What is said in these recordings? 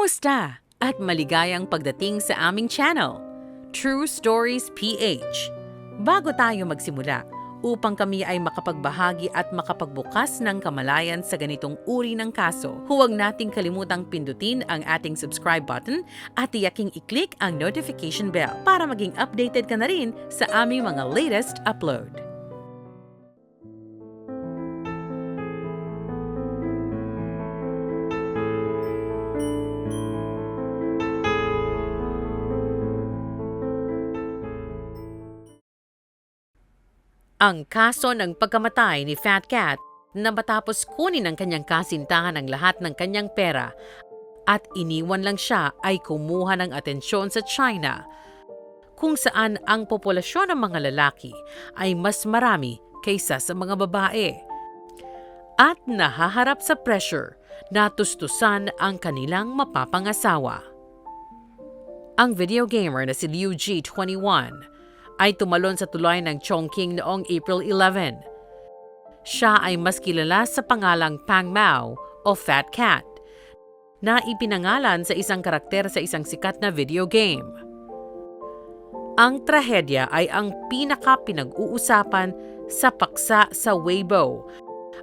Kumusta? At maligayang pagdating sa aming channel, True Stories PH. Bago tayo magsimula, upang kami ay makapagbahagi at makapagbukas ng kamalayan sa ganitong uri ng kaso, huwag nating kalimutang pindutin ang ating subscribe button at tiyaking i-click ang notification bell para maging updated ka na rin sa aming mga latest upload. Ang kaso ng pagkamatay ni Fat Cat na matapos kunin ng kanyang kasintahan ang lahat ng kanyang pera at iniwan lang siya ay kumuha ng atensyon sa China kung saan ang populasyon ng mga lalaki ay mas marami kaysa sa mga babae. At nahaharap sa pressure na tustusan ang kanilang mapapangasawa. Ang video gamer na si Liu G, 21, ay tumalon sa tulay ng Chongqing noong April 11. Siya ay mas kilala sa pangalang Pang Mao o Fat Cat na ipinangalan sa isang karakter sa isang sikat na video game. Ang trahedya ay ang pinaka pinag-uusapan sa paksa sa Weibo,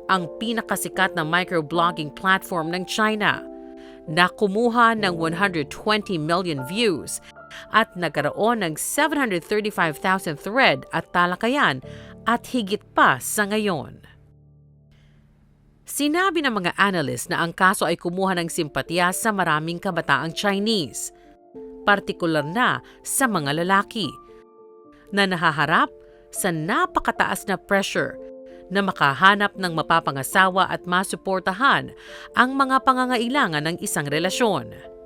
ang pinakasikat na microblogging platform ng China na kumuha ng 120 million views at nagkaroon ng 735,000 thread at talakayan at higit pa sa ngayon. Sinabi ng mga analyst na ang kaso ay kumuha ng simpatya sa maraming kabataang Chinese, partikular na sa mga lalaki, na nahaharap sa napakataas na pressure na makahanap ng mapapangasawa at masuportahan ang mga pangangailangan ng isang relasyon.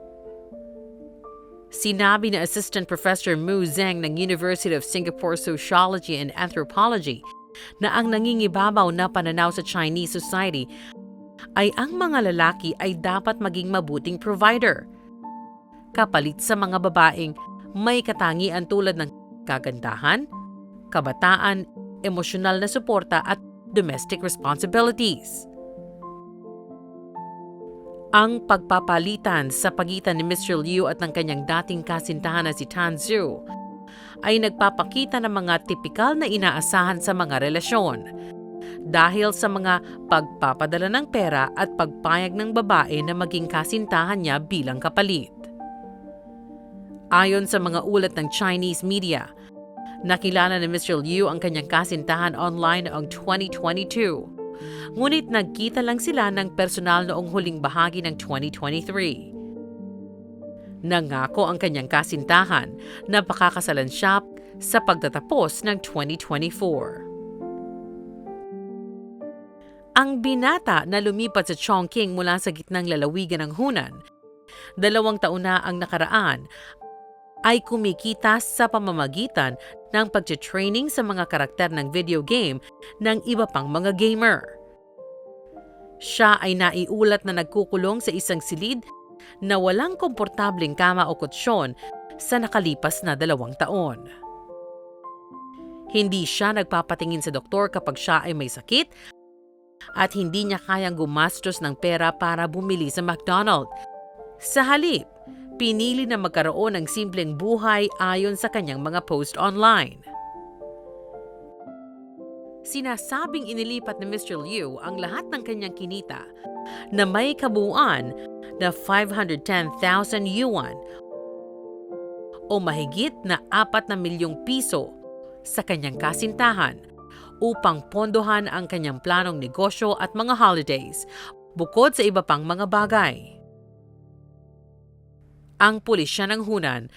Sinabi ni Assistant Professor Mu Zheng ng University of Singapore Sociology and Anthropology na ang nangingibabaw na pananaw sa Chinese society ay ang mga lalaki ay dapat maging mabuting provider. Kapalit sa mga babaeng may katangian tulad ng kagandahan, kabataan, emosyonal na suporta at domestic responsibilities. Ang pagpapalitan sa pagitan ni Mr. Liu at ng kanyang dating kasintahan na si Tan Zhu ay nagpapakita ng mga tipikal na inaasahan sa mga relasyon dahil sa mga pagpapadala ng pera at pagpayag ng babae na maging kasintahan niya bilang kapalit. Ayon sa mga ulat ng Chinese media, nakilala ni Mr. Liu ang kanyang kasintahan online noong 2022 ngunit nagkita lang sila ng personal noong huling bahagi ng 2023. Nangako ang kanyang kasintahan na pakakasalan siya sa pagtatapos ng 2024. Ang binata na lumipat sa Chongqing mula sa gitnang lalawigan ng Hunan, dalawang taon na ang nakaraan, ay kumikita sa pamamagitan ng pagte-training sa mga karakter ng video game ng iba pang mga gamer. Siya ay naiulat na nagkukulong sa isang silid na walang komportableng kama o kutsyon sa nakalipas na dalawang taon. Hindi siya nagpapatingin sa doktor kapag siya ay may sakit at hindi niya kayang gumastos ng pera para bumili sa McDonald's. Sa halip, pinili na magkaroon ng simpleng buhay ayon sa kanyang mga post online. Sinasabing inilipat ni Mr. Liu ang lahat ng kanyang kinita na may kabuuan na 510,000 yuan o mahigit na 4 na milyong piso sa kanyang kasintahan upang pondohan ang kanyang planong negosyo at mga holidays bukod sa iba pang mga bagay ang pulisya ng Hunan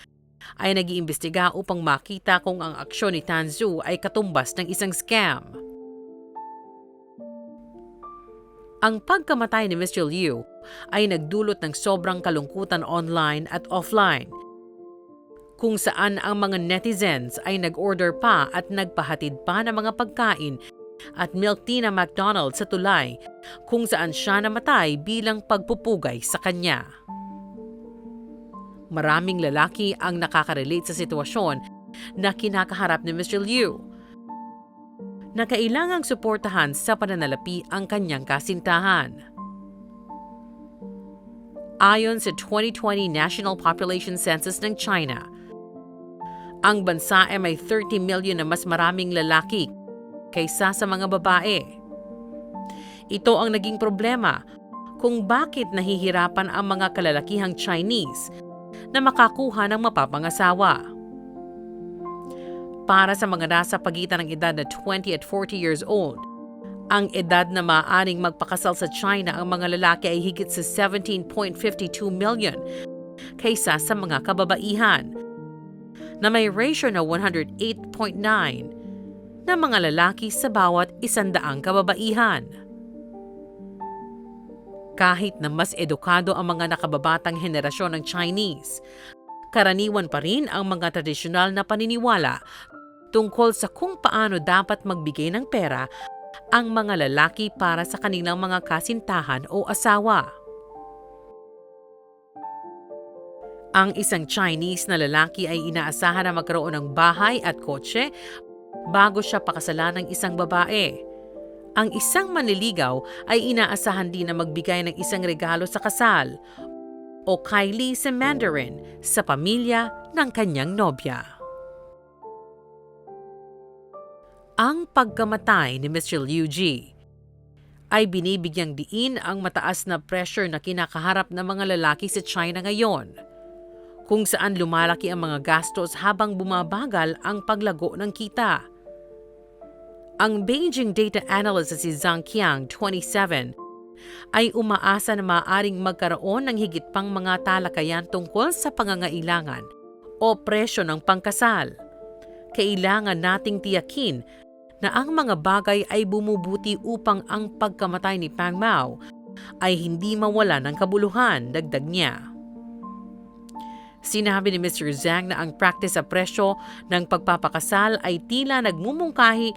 ay nag-iimbestiga upang makita kung ang aksyon ni Tanzu ay katumbas ng isang scam. Ang pagkamatay ni Mr. Liu ay nagdulot ng sobrang kalungkutan online at offline kung saan ang mga netizens ay nag-order pa at nagpahatid pa ng mga pagkain at milk tea na McDonald's sa tulay kung saan siya namatay bilang pagpupugay sa kanya. Maraming lalaki ang nakaka-relate sa sitwasyon na kinakaharap ni Mr. Liu na kailangang suportahan sa pananalapi ang kanyang kasintahan. Ayon sa 2020 National Population Census ng China, ang bansa ay may 30 million na mas maraming lalaki kaysa sa mga babae. Ito ang naging problema kung bakit nahihirapan ang mga kalalakihang Chinese na makakuha ng mapapangasawa. Para sa mga nasa pagitan ng edad na 20 at 40 years old, ang edad na maaaring magpakasal sa China ang mga lalaki ay higit sa 17.52 million kaysa sa mga kababaihan na may ratio na 108.9 na mga lalaki sa bawat isandaang kababaihan. Kahit na mas edukado ang mga nakababatang henerasyon ng Chinese, karaniwan pa rin ang mga tradisyonal na paniniwala tungkol sa kung paano dapat magbigay ng pera ang mga lalaki para sa kanilang mga kasintahan o asawa. Ang isang Chinese na lalaki ay inaasahan na magkaroon ng bahay at kotse bago siya pakasalan ng isang babae. Ang isang manliligaw ay inaasahan din na magbigay ng isang regalo sa kasal o Kylie sa Mandarin sa pamilya ng kanyang nobya. Ang pagkamatay ni Mr. Liu Ji ay binibigyang diin ang mataas na pressure na kinakaharap ng mga lalaki sa China ngayon, kung saan lumalaki ang mga gastos habang bumabagal ang paglago ng kita. Ang Beijing data analyst na si Zhang Qiang, 27, ay umaasa na maaaring magkaroon ng higit pang mga talakayan tungkol sa pangangailangan o presyo ng pangkasal. Kailangan nating tiyakin na ang mga bagay ay bumubuti upang ang pagkamatay ni Pang Mao ay hindi mawala ng kabuluhan, dagdag niya. Sinabi ni Mr. Zhang na ang practice sa presyo ng pagpapakasal ay tila nagmumungkahi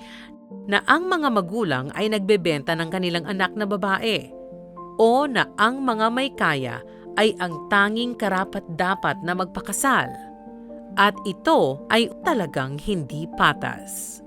na ang mga magulang ay nagbebenta ng kanilang anak na babae o na ang mga may kaya ay ang tanging karapat-dapat na magpakasal. At ito ay talagang hindi patas.